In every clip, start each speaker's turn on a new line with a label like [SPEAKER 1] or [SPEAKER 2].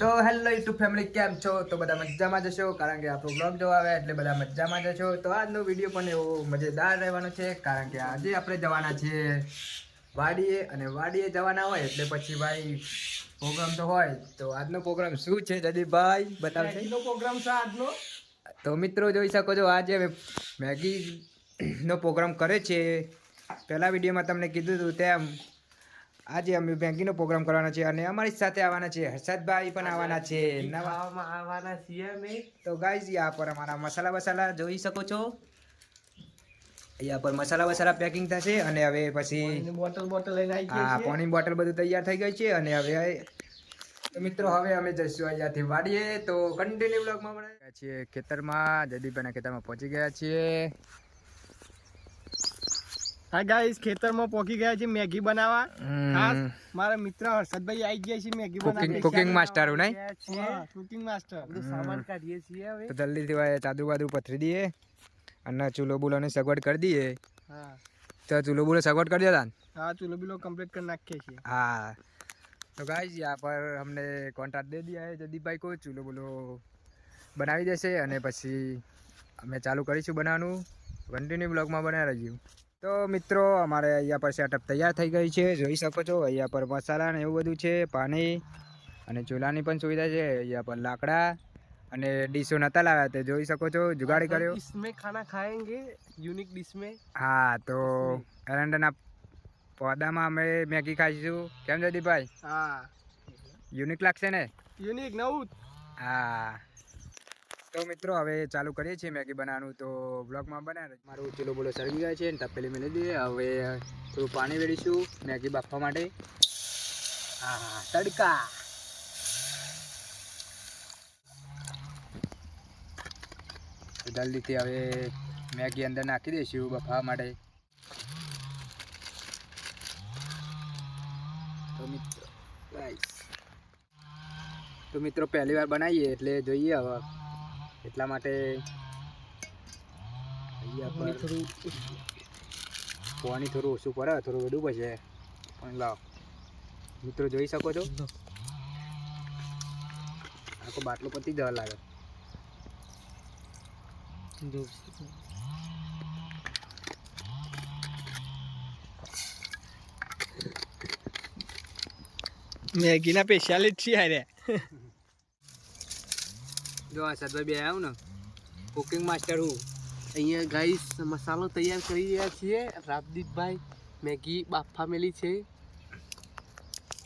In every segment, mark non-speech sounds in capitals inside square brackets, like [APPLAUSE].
[SPEAKER 1] તો hello YouTube family કેમ છો? તો બધા મજામાં જશો કારણ કે આપણો બ્લોગ જોવા આવે એટલે બધા મજામાં જશો તો આજનો વીડિયો પણ એવો મજેદાર રહેવાનો છે કારણ કે આજે આપણે જવાના છીએ વાડીએ અને વાડીએ જવાના હોય એટલે પછી ભાઈ પ્રોગ્રામ તો હોય. તો આજનો પ્રોગ્રામ શું છે જદીપભાઈ બતાવશે.
[SPEAKER 2] મેગીનો પ્રોગ્રામ છે આજનો.
[SPEAKER 1] તો મિત્રો જોઈ શકો છો આજે મેગીનો મેગી નો પ્રોગ્રામ કરે છે. પહેલા વિડીયોમાં તમને કીધું હતું તેમ આજે અમે મેગીનો પ્રોગ્રામ કરવાનો છે અને અમારી સાથે આવવાના છે હર્ષદભાઈ પણ આવવાના છે.
[SPEAKER 2] નવામાં આવવાના છીએ અમે.
[SPEAKER 1] તો ગાઈઝ આ પર અમારા મસાલા વસાલા જોઈ શકો છો. અહીંયા પર મસાલા વસાલા પેકિંગ થશે અને હવે પછી
[SPEAKER 2] બોટલ બોટલ લઈને આવી
[SPEAKER 1] હા
[SPEAKER 2] ગયા
[SPEAKER 1] પાણી બોટલ બધું તૈયાર થઈ ગઈ છે અને હવે તો મિત્રો હવે અમે જઈશું અહીંયાથી વાડીએ. તો કન્ટિન્યુ બ્લોગમાં બનાવ્યા છીએ ખેતરમાં. જયદીપભાઈના ખેતરમાં પહોંચી ગયા છીએ.
[SPEAKER 2] હા ગાઈસ ખેતરમાં પોકી ગયા છે મેગી બનાવવા. ખાસ મારા મિત્ર હર્ષદભાઈ આવી ગયા છે મેગી બનાવવા.
[SPEAKER 1] કુકિંગ માસ્ટર નહીં?
[SPEAKER 2] કુકિંગ માસ્ટર સામાન કાઢીએ છીએ હવે.
[SPEAKER 1] તો જલ્દીથી વાય ચાદુ બાદુ પથરી દઈએ અને ચૂલો બુલોની સગવડ કરી દઈએ.
[SPEAKER 2] હા.
[SPEAKER 1] તો ચૂલો બુલો સગવડ કરી દેતા
[SPEAKER 2] હા ચૂલો બુલો કમ્પ્લીટ કરી નાખીએ છીએ.
[SPEAKER 1] હા. તો ગાઈસ યા પર અમને કોન્ટ્રાક્ટ દે દિયા હે જદીપભાઈ કો ચૂલો બુલો બનાવી દેશે અને પછી અમે ચાલુ કરીશું બનાવવાનું. કન્ટિન્યુ બ્લોગમાં બનાવી રહ્યું તો મિત્રો અમારે અહીંયા પર સેટઅપ તૈયાર થઈ ગઈ છે. જોઈ શકો છો અહીંયા પર મસાલા ને એવું બધું છે પાણી અને ચૂલાની પણ સુવિધા છે. અહીંયા પર લાકડા અને ડીશો નતા લાવ્યા તે જોઈ શકો છો. જુગાડ કર્યો.
[SPEAKER 2] ઇસમે ખાના ખાએંગે યુનિક ડીશ
[SPEAKER 1] હા તો એરંડાના પોદામાં અમે મેગી ખાઈશું. કેમ જયદીપભાઈ
[SPEAKER 2] હા.
[SPEAKER 1] યુનિક લાગશે ને?
[SPEAKER 2] યુનિક નવું
[SPEAKER 1] હા. તો મિત્રો, હવે ચાલુ કરીએ છીએ મેગી બનાવવાનું. તો બ્લોગમાં બનાવે. મારું ચીલો બોલો સળગી ગયા છે અને તપેલી મેળવી દઈએ હવે થોડું પાણી વેડીશું મેગી બાફવા માટે. તડકા. જલ્દીથી હવે મેગી અંદર નાખી દઈશું બફાવા માટે. તો મિત્રો તો મિત્રો, પહેલી વાર બનાવીએ એટલે જોઈએ હવે. એટલા માટે અહીંયા પર પાણી થોડું ઓછું પડે થોડું વધુ પછી પણ લાવ. મિત્રો જોઈ શકો છો? આખો બાટલો પતી જવા લાગે.
[SPEAKER 2] મેગીના સ્પેશિયાલિસ્ટ છીએ અરે [LAUGHS]
[SPEAKER 1] જો સદભાઈ બે આવ્યું ને. કુકિંગ માસ્ટર હું.
[SPEAKER 2] અહીંયા ગાઈસ મસાલો તૈયાર કરી રહ્યા છીએ. રાપદીપભાઈ મેગી બાફા મેલી છે.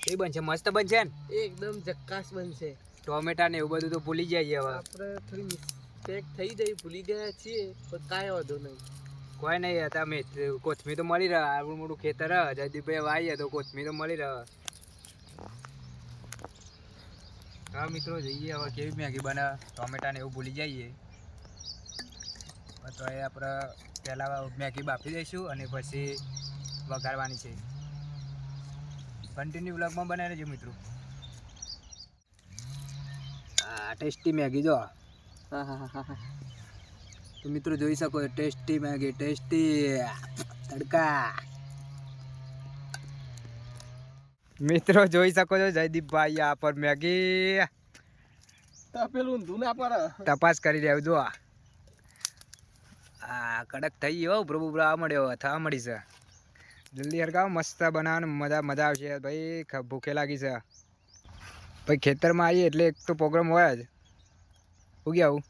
[SPEAKER 1] એ બનશે મસ્ત બનશે ને?
[SPEAKER 2] એકદમ જક્કાસ બનશે.
[SPEAKER 1] ટોમેટા ને એવું બધું તો ભૂલી જાય હવે.
[SPEAKER 2] આપણે થોડી મિસ્ટેક થઈ ગઈ ભૂલી ગયા છીએ પણ કાંઈ વાંધો નહીં.
[SPEAKER 1] કોઈ નહીં હતા મેં કોથમી તો મળી રહે. આવડું મોટું ખેતર. જયદીપભાઈ વાઈએ તો કોથમી તો મળી રહે. હા મિત્રો જઈએ હવે કેવી મેગી બને ટોમેટા ને એવું ભૂલી જઈએ. તો એ આપણે પહેલાં મેગી બાફી દઈશું અને પછી વઘારવાની છે. કન્ટિન્યુ બ્લોગમાં બનાવી રહેજો મિત્રો. હા ટેસ્ટી મેગી જો.
[SPEAKER 2] હા હા હા હા.
[SPEAKER 1] તો મિત્રો જોઈ શકો ટેસ્ટી મેગી ટેસ્ટી. તડકા. મિત્રો જોઈ શકો છો જયદીપભાઈ આ પર મેગી
[SPEAKER 2] તપેલું પેલું પર.
[SPEAKER 1] તપાસ કરી રહ્યો જો આ. કડક થઈ ગયો પ્રભુ આ મળ્યો થવા મળી છે. જલ્દી હરગાવ મસ્ત બનાવવાનું મજા મજા આવશે ભાઈ ભૂખે લાગી છે. ભાઈ ખેતરમાં આવીએ એટલે એક તો પ્રોગ્રામ હોય જ. હું ગયા આવું?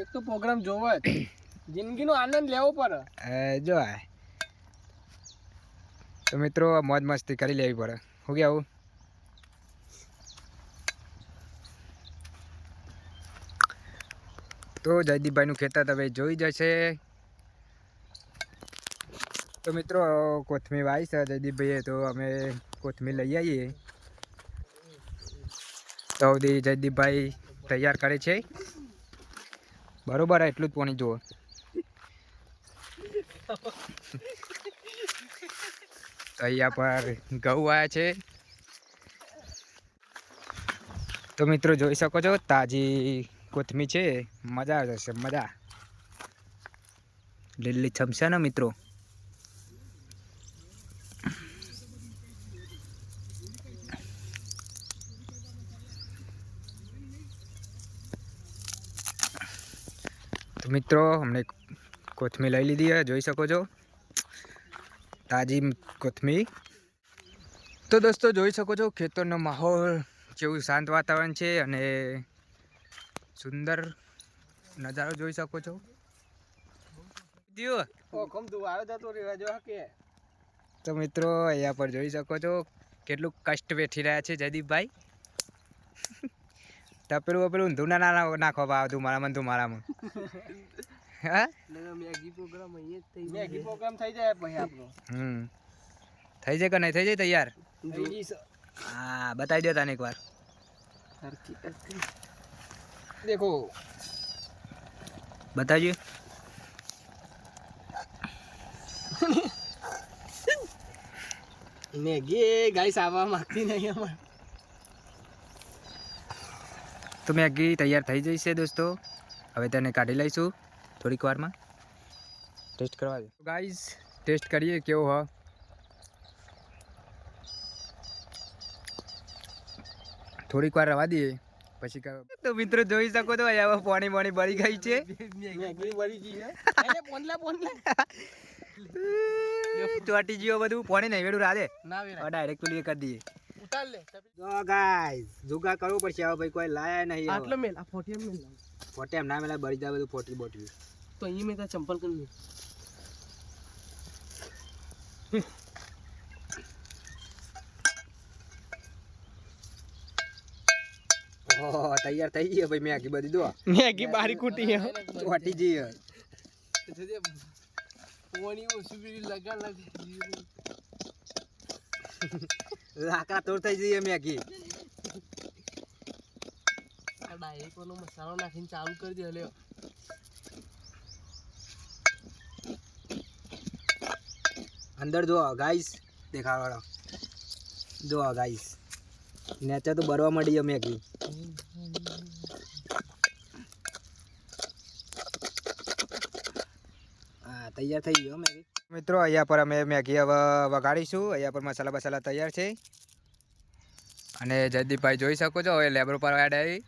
[SPEAKER 2] એક તો પ્રોગ્રામ જોવો જ. જિંદગીનો આનંદ લેવો પડે.
[SPEAKER 1] એ જો આ. તો મિત્રો મોજ મસ્તી કરી લેવી પડે. હું કે આવું? તો જયદીપભાઈનું ખેતર તમે જોઈ જશે. તો મિત્રો, કોથમીર વાવી છે જયદીપભાઈએ, તો અમે કોથમીર લઈ આવીએ. તો સુધી જયદીપભાઈ તૈયાર કરે છે. બરોબર, એટલું જ પાણી જુઓ. અહીંયા પર ઘઉં આવ્યા છે. તો મિત્રો જોઈ શકો છો, તાજી કોથમી છે. મજા આવે મજા. લીલી છમશે ને મિત્રો? તો મિત્રો, અમને કોથમી લઈ લીધી જોઈ શકો છો. તાજી કોથમીર. તો દોસ્તો, જોઈ શકો છો, ખેતરનો માહોલ જેવું શાંત વાતાવરણ છે અને સુંદર નજારો જોઈ શકો છો. તો મિત્રો, અહીંયા પર જોઈ શકો છો કેટલું કષ્ટ વેઠી રહ્યા છે જયદીપભાઈ. તપેલું વપેલું ધૂના ના નાખો આવતું મારામાં ને તું મારામાં. હા?
[SPEAKER 2] મેગી પ્રોગ્રામ અહીંયા થઈ મેગી પ્રોગ્રામ થઈ જાય પછી આપણો.
[SPEAKER 1] હમ. થઈ જાય કે નહીં? થઈ જાય તૈયાર? હા બતાવી દો તને એકવાર.
[SPEAKER 2] દેખો.
[SPEAKER 1] બતાવજો.
[SPEAKER 2] મેગી ગાઈસ આવવા માંગતી નહીં અમાર.
[SPEAKER 1] તો મેગી તૈયાર થઈ જશે દોસ્તો. હવે તેને કાઢી લઈશું. થોડીક વારમાં. ટેસ્ટ કરવા દે. ગાઈઝ ટેસ્ટ કરીએ કેવો હ. થોડીક વાર રવા દઈએ. પછી તો મિત્રો જોઈ શકો તો અહીંયા પાણી પાણી બળી ગઈ છે. [LAUGHS] ચોટી જીઓ બધું પાણી નહીં વેડું રાધે ડાયરેક્ટ પેલી કરી દઈએ.
[SPEAKER 2] ઉતાર લે
[SPEAKER 1] જુગા કરવું પડશે હવે ભાઈ કોઈ લાયા નહીં
[SPEAKER 2] આટલો મેલ આ ફોટી મેલ.
[SPEAKER 1] એમ ના મેલા બળી જાય બધું ફોટી બોટી.
[SPEAKER 2] તો અહીંયા મેં તાર ચંપલ કરી
[SPEAKER 1] તૈયાર થઈ ગઈ ભાઈ મેગી બધી દો
[SPEAKER 2] મેગી બારી કૂટી હે
[SPEAKER 1] ચોટી જઈએ
[SPEAKER 2] પોણી ઓછું બીડી લગા લગ
[SPEAKER 1] લાકડા તોડ થઈ જઈએ મેગી
[SPEAKER 2] ડાયરેક્ટ મસાલો નાખીને ચાલુ કરી દે લ્યો
[SPEAKER 1] અંદર જો ગાઈસ દેખાડવાળો જો ગાઈસ નેચે તો બરવા મળી અમે કી હા, તૈયાર થઈ ગયો મેગી મિત્રો, અહીંયા પર અમે મેગી હવે વગાડીશું અહીંયા પર મસાલા બસાલા તૈયાર છે. અને જયદીપભાઈ જોઈ શકો છો, હવે લેબર પર એડ આવી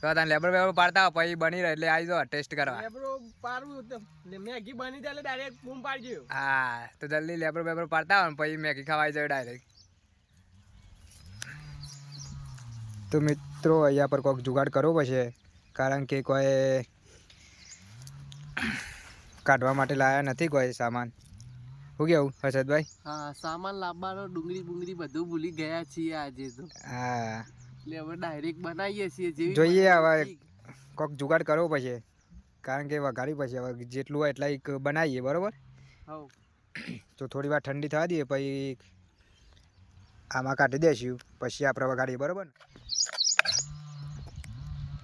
[SPEAKER 1] તો તને લેબર વેબર પાડતા પછી બની રહે એટલે આવી જો ટેસ્ટ કરવા.
[SPEAKER 2] લેબરો પાડું મેગી બની જાય ડાયરેક્ટ બૂમ પાડજો
[SPEAKER 1] હા તો જલ્દી લેબર બેબર પાડતા હોય પછી મેગી ખવાઈ જાય ડાયરેક્ટ તો મિત્રો અહીંયા પર કોઈક જુગાડ કરવો પડશે કારણ કે કોઈ કાઢવા માટે લાયા નથી કોઈ સામાન. શું કેવું હર્ષદભાઈ?
[SPEAKER 2] હા સામાન લાવવાનો ડુંગળી બુંગળી બધું ભૂલી ગયા છીએ આજે તો.
[SPEAKER 1] હા.
[SPEAKER 2] એટલે હવે ડાયરેક્ટ બનાવીએ છીએ જેવી
[SPEAKER 1] જોઈએ હવે. કોક જુગાડ કરવો પડશે. કારણ કે વઘારી પછી હવે જેટલું હોય એટલા એક બનાવીએ બરોબર? તો થોડી વાર ઠંડી થવા દઈએ પછી આમાં કાઢી દઈશું પછી આપણે વગાડીએ બરોબર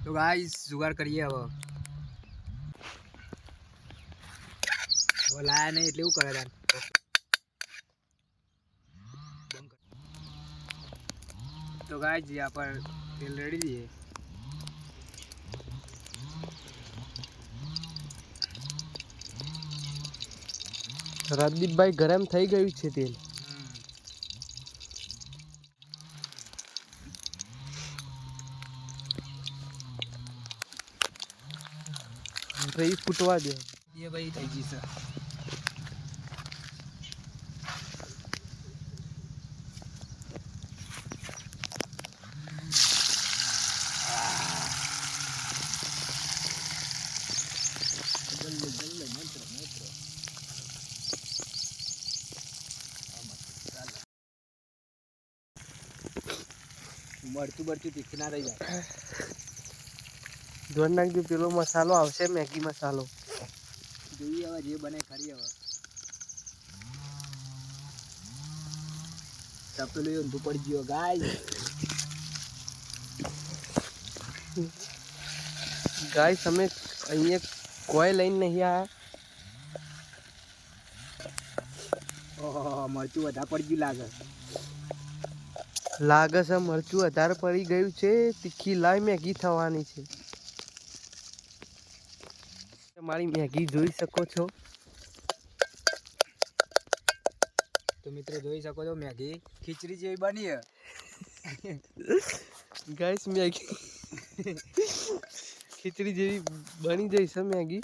[SPEAKER 1] તો ગાઈસ જુગાડ કરીએ હવે. હવે લાયા નહીં એટલે એવું કરે તાર તો ગાઈસ यहाँ पर તેલ રેડી દઈએ
[SPEAKER 2] રાજદીપભાઈ ગરમ થઈ ગયું છે તેલ તો ઈ ફૂટવા દે
[SPEAKER 1] એ ભાઈ થઈ ગઈ છે મરચું બળતું તીખું ના રહી જાય.
[SPEAKER 2] ધોન નાખજો પેલો મસાલો આવશે મેગી મસાલો.
[SPEAKER 1] જોઈએ હવે જે બને ખરી હવે. તપેલું ઊંધું પડી ગયો ગાય.
[SPEAKER 2] ગાય તમે અહીંયા કોઈ લઈને નહીં
[SPEAKER 1] આવ્યા મરચું વધારે પડી ગયું લાગે.
[SPEAKER 2] લાગે છે મરચું વધારે પડી ગયું છે તીખી લાઈ મેગી થવાની છે. મારી મેગી જોઈ શકો છો.
[SPEAKER 1] તો મિત્રો જોઈ શકો છો મેગી ખીચડી જેવી બની છે.
[SPEAKER 2] ગાઈસ મેગી [LAUGHS] ખીચડી જેવી બની જઈશ છે મેગી.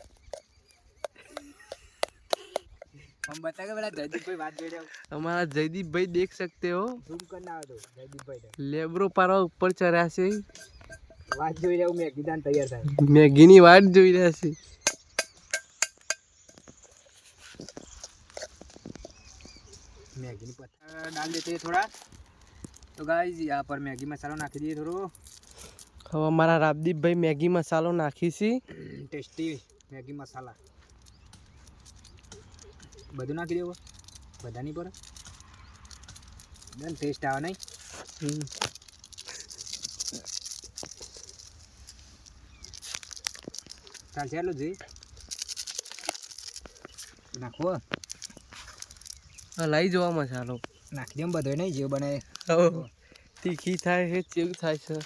[SPEAKER 1] हम बता के बोला जयदीप भाई बात जोड़
[SPEAKER 2] हमारा जयदीप भाई देख सकते हो
[SPEAKER 1] झूम करना हो तो जयदीप भाई
[SPEAKER 2] લેબરો પારા ઉપર ચડ્યા છે
[SPEAKER 1] बात जोड़ जाऊँ मैं किदान तैयार था
[SPEAKER 2] મેગીની વાટ જોઈ રહ્યા છે
[SPEAKER 1] मैगी नहीं पता डाल देते हैं थोड़ा तो गाइस यहाँ पर मैगी मसाला नाखी दिए थोड़ो
[SPEAKER 2] હવે અમારા રાપદીપભાઈ મેગી મસાલો નાખીશી
[SPEAKER 1] ટેસ્ટી મેગી મસાલા બધું નાખી દેવો. બધા નહીં પડે બેન ટેસ્ટ આવે નહીં. ચાલશે એટલું જ નાખવો
[SPEAKER 2] લઈ જવા મસાલો
[SPEAKER 1] નાખી દેમ બધો નહીં જેવું બને
[SPEAKER 2] તીખી થાય છે ચેવું થાય છે.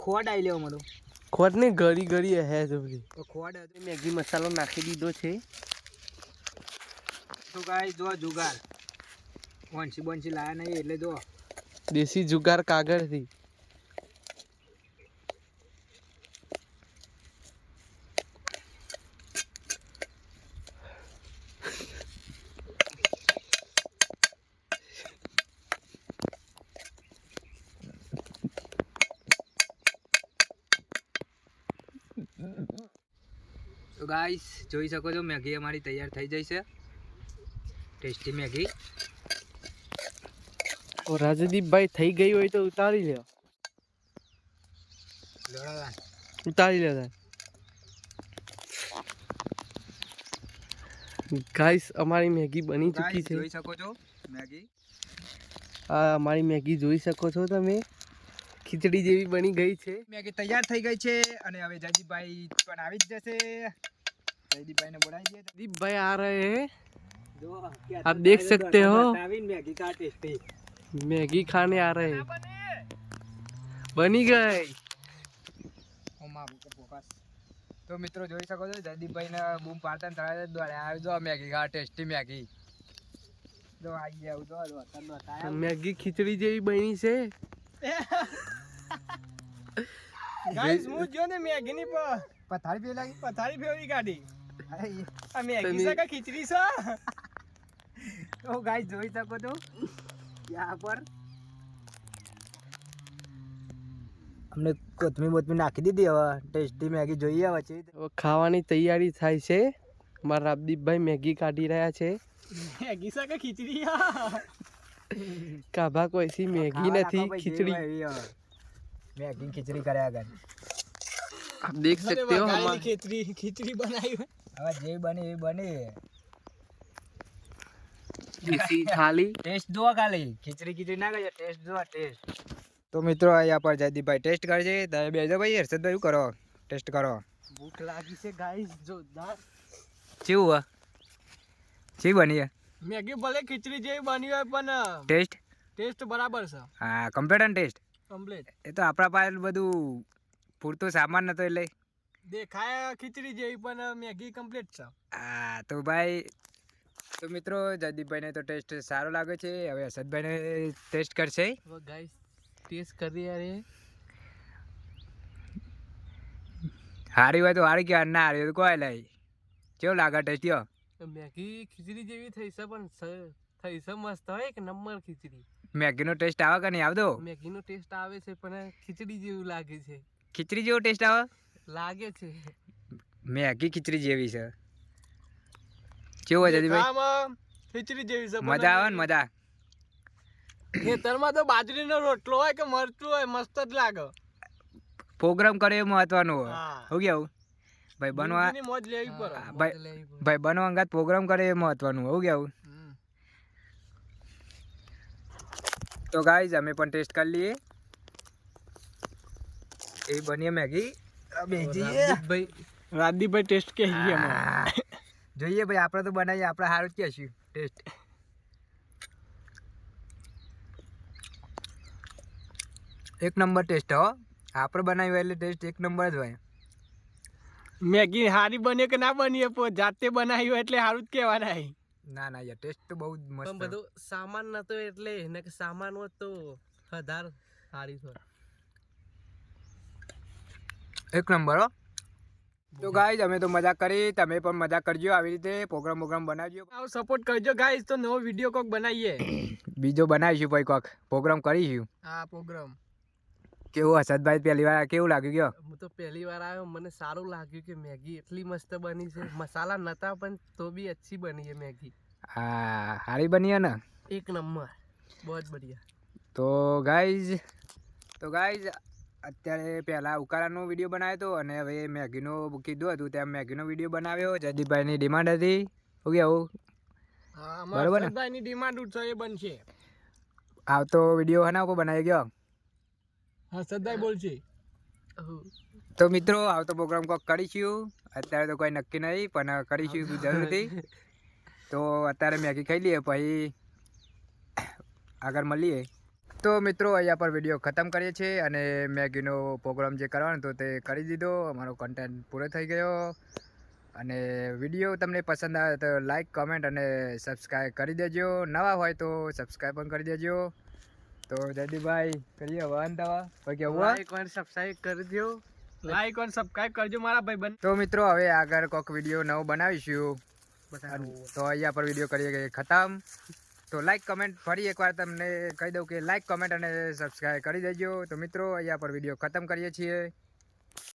[SPEAKER 1] ખોડ આવી લેવા મને
[SPEAKER 2] ખોટ ને ઘડી ઘડી હે બધી
[SPEAKER 1] તો ખોડ હતો.
[SPEAKER 2] મેગી મસાલો નાખી દીધો છે.
[SPEAKER 1] તો ગાઈસ જો જુગાર. વંશી બંશી લાયા નહીં એટલે જો.
[SPEAKER 2] દેશી જુગાર કાગળથી.
[SPEAKER 1] ગાઈસ જોઈ શકો છો મેગી અમારી તૈયાર થઈ જઈ છે. Tasty Maggi.
[SPEAKER 2] ઓ રાજદીપભાઈ થઈ ગઈ હોય તો ઉતારી લ્યો. ઉતારી લ્યો ગાઈસ અમારી મેગી બની ચૂકી છે.
[SPEAKER 1] જોઈ શકો છો મેગી.
[SPEAKER 2] આ અમારી મેગી જોઈ શકો છો તમે. ખીચડી જેવી બની ગઈ છે.
[SPEAKER 1] મેગી તૈયાર થઈ ગઈ છે અને હવે જયદીપભાઈ પણ આવી જ જશે. જયદીપભાઈને બોલાવી દઈએ
[SPEAKER 2] દીપભાઈ આ રહે હે
[SPEAKER 1] જો
[SPEAKER 2] आप देख सकते हो?
[SPEAKER 1] આવીને મેગી કા ટેસ્ટી
[SPEAKER 2] मैगी खाने आ रहे हैं बनी गई
[SPEAKER 1] ઓમાં ફોકસ તો મિત્રો જોઈ શકો છો જયદીપભાઈને બૂમ પાડતા ને તરત જ દોડે આવી જો મેગી કા ટેસ્ટી મેગી જો આવી ગયા જો જો તનો તાયા
[SPEAKER 2] मैगी खिचड़ी જેવી બની છે [LAUGHS]
[SPEAKER 3] ગાઈસ હું જો ને મેગી ની
[SPEAKER 1] પથારી પી લાગી
[SPEAKER 3] પથારી ફેરવી કાઢી
[SPEAKER 1] અરે એ
[SPEAKER 3] આ મેગી
[SPEAKER 2] તમે-
[SPEAKER 3] છે કે ખીચડી છે
[SPEAKER 1] તો ગાઈસ જોઈ શકો છો ત્યાં પર અમને કોથમીર બોથમીર નાખી દીધી હવે ટેસ્ટી મેગી જોઈએ હવે છે
[SPEAKER 2] હવે ખાવાની તૈયારી થાય છે મારા રાપદીપભાઈ મેગી કાઢી રહ્યા છે
[SPEAKER 3] મેગી છે કે ખીચડી
[SPEAKER 2] કાભા કોઈસી મેગી નથી ખીચડી
[SPEAKER 1] મેગી ખીચડી કર્યા આગળ
[SPEAKER 2] આપ દેખ
[SPEAKER 3] અરે
[SPEAKER 2] सकते हो
[SPEAKER 3] વઘારેલી
[SPEAKER 2] हमारे
[SPEAKER 3] ખીચડી ખીચડી બનાવી હોય.
[SPEAKER 1] હવે જે બની એ બની.
[SPEAKER 2] ખીચડી થાળી
[SPEAKER 1] ટેસ્ટ જો ખાલી. ખીચડી ખીચડી ના કરજો ટેસ્ટ જો ટેસ્ટ. તો મિત્રો અહીંયા પર જયદીપભાઈ ટેસ્ટ કરજે તમે બેજો ભાઈ હર્ષદભાઈ શું કરો? ટેસ્ટ કરો.
[SPEAKER 3] ભૂખ લાગી છે ગાઈસ જોરદાર.
[SPEAKER 1] કેવું હોય? કેવી બની
[SPEAKER 3] મેગી ભલે ખીચડી જેવી બની હોય પણ
[SPEAKER 1] ટેસ્ટ?
[SPEAKER 3] ટેસ્ટ બરાબર છે.
[SPEAKER 1] હા કમ્પ્લેટ ટેસ્ટ
[SPEAKER 3] કમ્પ્લીટ
[SPEAKER 1] એ તો આપણા પાસે બધું પૂરતો સામાન નતો એટલે.
[SPEAKER 3] દેખાય ખીચડી જેવી પણ મેગી કમ્પ્લીટ છે.
[SPEAKER 1] હા તો ભાઈ તો મિત્રો જયદીપભાઈને તો ટેસ્ટ સારો લાગે છે હવે અસદભાઈને ટેસ્ટ કરશે.
[SPEAKER 2] ગાઈસ ટેસ્ટ કરી યાર
[SPEAKER 1] હારી હોય તો હારી કહેવાય ના હારી હોય તો કોઈ લઈ કેવું લાગે ટેસ્ટ
[SPEAKER 2] કયો મેગી ખીચડી જેવી થઈ છે પણ થઈ છે મસ્ત હોય એક નંબર ખીચડી.
[SPEAKER 1] મેગીનો ટેસ્ટ આવે કે નહીં આવતો
[SPEAKER 2] મેગીનો ટેસ્ટ આવે છે પણ ખીચડી જેવું લાગે છે.
[SPEAKER 1] ખીચડી જેવો ટેસ્ટ આવે?
[SPEAKER 2] લાગે છે.
[SPEAKER 1] મેગી ખીચડી જેવી છે. કેવું છે જયદીપભાઈ
[SPEAKER 3] ખીચડી જેવી છે
[SPEAKER 1] મજા આવે ને મજા?
[SPEAKER 3] ખેતરમાં તો બાજરીનો રોટલો હોય કે મરચું હોય મસ્ત જ લાગે.
[SPEAKER 1] પ્રોગ્રામ કરે એ મહત્વનું હોય.
[SPEAKER 3] હા.
[SPEAKER 1] કેવું ભાઈ બનવા
[SPEAKER 3] મોજ લેવી પડે.
[SPEAKER 1] ભાઈ ભાઈ બનવા અંગાત પ્રોગ્રામ કરે એ મહત્વનું હોય હું કેવું તો ગાઈઝ અમે પણ ટેસ્ટ કરી લઈએ. એવી બની મેગી.
[SPEAKER 2] રાજદીપભાઈ
[SPEAKER 3] રાજદીપભાઈ ટેસ્ટ કે
[SPEAKER 1] જોઈએ ભાઈ આપણે તો બનાવીએ આપણે સારું જ કહેશું ટેસ્ટ એક નંબર ટેસ્ટ હો. આપણે બનાવ્યું એટલે ટેસ્ટ એક નંબર જ હોય.
[SPEAKER 3] મેગી સારી બને કે ના બની પણ જાતે બનાવી હોય એટલે સારું જ કહેવાના
[SPEAKER 1] ના ના યાર ટેસ્ટ તો બહુ મસ્ત.
[SPEAKER 2] બધું સામાન નતો એટલે ને કે સામાન હોત તો વધારે સારી થોત
[SPEAKER 1] એક નંબર હો. તો ગાઈઝ અમે તો મજા કરી તમે પણ મજા કરજો આવી રીતે પ્રોગ્રામ પ્રોગ્રામ બનાવજો.
[SPEAKER 3] આવો સપોર્ટ કરજો ગાઈઝ તો નવો વીડિયો કોક બનાવીએ. [COUGHS]
[SPEAKER 1] બીજો બનાવીશું ભાઈ કોક પ્રોગ્રામ કરીશું.
[SPEAKER 3] આ પ્રોગ્રામ
[SPEAKER 1] કેવું હસદભાઈ પહેલી વાર કેવું લાગ્યું ગયો
[SPEAKER 2] હું તો પહેલી વાર આવ્યો મને સારું લાગ્યું કે મેગી એટલી મસ્ત બની છે. મસાલા નતા પણ તો બી અચ્છી બની છે મેગી.
[SPEAKER 1] હા સારી બની ને?
[SPEAKER 2] એક નંબર બહુ જ બઢિયા.
[SPEAKER 1] તો ગાઈઝ તો ગાઈઝ અત્યારે પહેલાં ઉકાળાનો વીડિયો બનાવ્યો હતો અને હવે મેગીનો કીધું હતું ત્યાં મેગીનો વીડિયો બનાવ્યો. જયદીપભાઈની ડિમાન્ડ હતી. શું
[SPEAKER 3] હા.
[SPEAKER 1] બરોબર ને?
[SPEAKER 3] ડિમાન્ડ ઉઠશે એ બનશે.
[SPEAKER 1] આવતો વીડિયો હના ઉપર બનાવી ગયો.
[SPEAKER 3] હા સદાય બોલશે.
[SPEAKER 1] તો મિત્રો આવતો પ્રોગ્રામ કોક કરીશું. અત્યારે તો કોઈ નક્કી નહીં પણ કરીશું જરૂરથી [LAUGHS] તો અત્યારે મેગી ખાઈ લઈએ પછી આગળ મળીએ. તો મિત્રો અહીંયા પર વીડિયો ખતમ કરીએ છીએ અને મેગીનો પ્રોગ્રામ જે કરવાનો હતો તે કરી દીધો. અમારો કન્ટેન્ટ પૂરો થઈ ગયો. અને વીડિયો તમને પસંદ આવે તો લાઈક કમેન્ટ અને સબસ્ક્રાઈબ કરી દેજો. નવા હોય તો સબસ્ક્રાઈબ પણ કરી દેજો. તો જદીભાઈ કરીએ વાન દવા પછી હો?
[SPEAKER 2] સબસ્ક્રાઈબ સબસ્ક્રાઇબ કરી દો
[SPEAKER 3] લાઈક અને સબસ્ક્રાઈબ કરજો મારા ભાઈ બન
[SPEAKER 1] તો મિત્રો હવે આગળ કોઈક વીડિયો નવો બનાવીશું. તો અહીંયા પર વીડિયો કરીએ ખતમ. તો લાઈક કમેન્ટ ફરી એકવાર તમને કહી દઉં કે લાઈક કમેન્ટ અને સબસ્ક્રાઈબ કરી દેજો. તો મિત્રો, અહીંયા પર વીડિયો ખતમ કરીએ છીએ.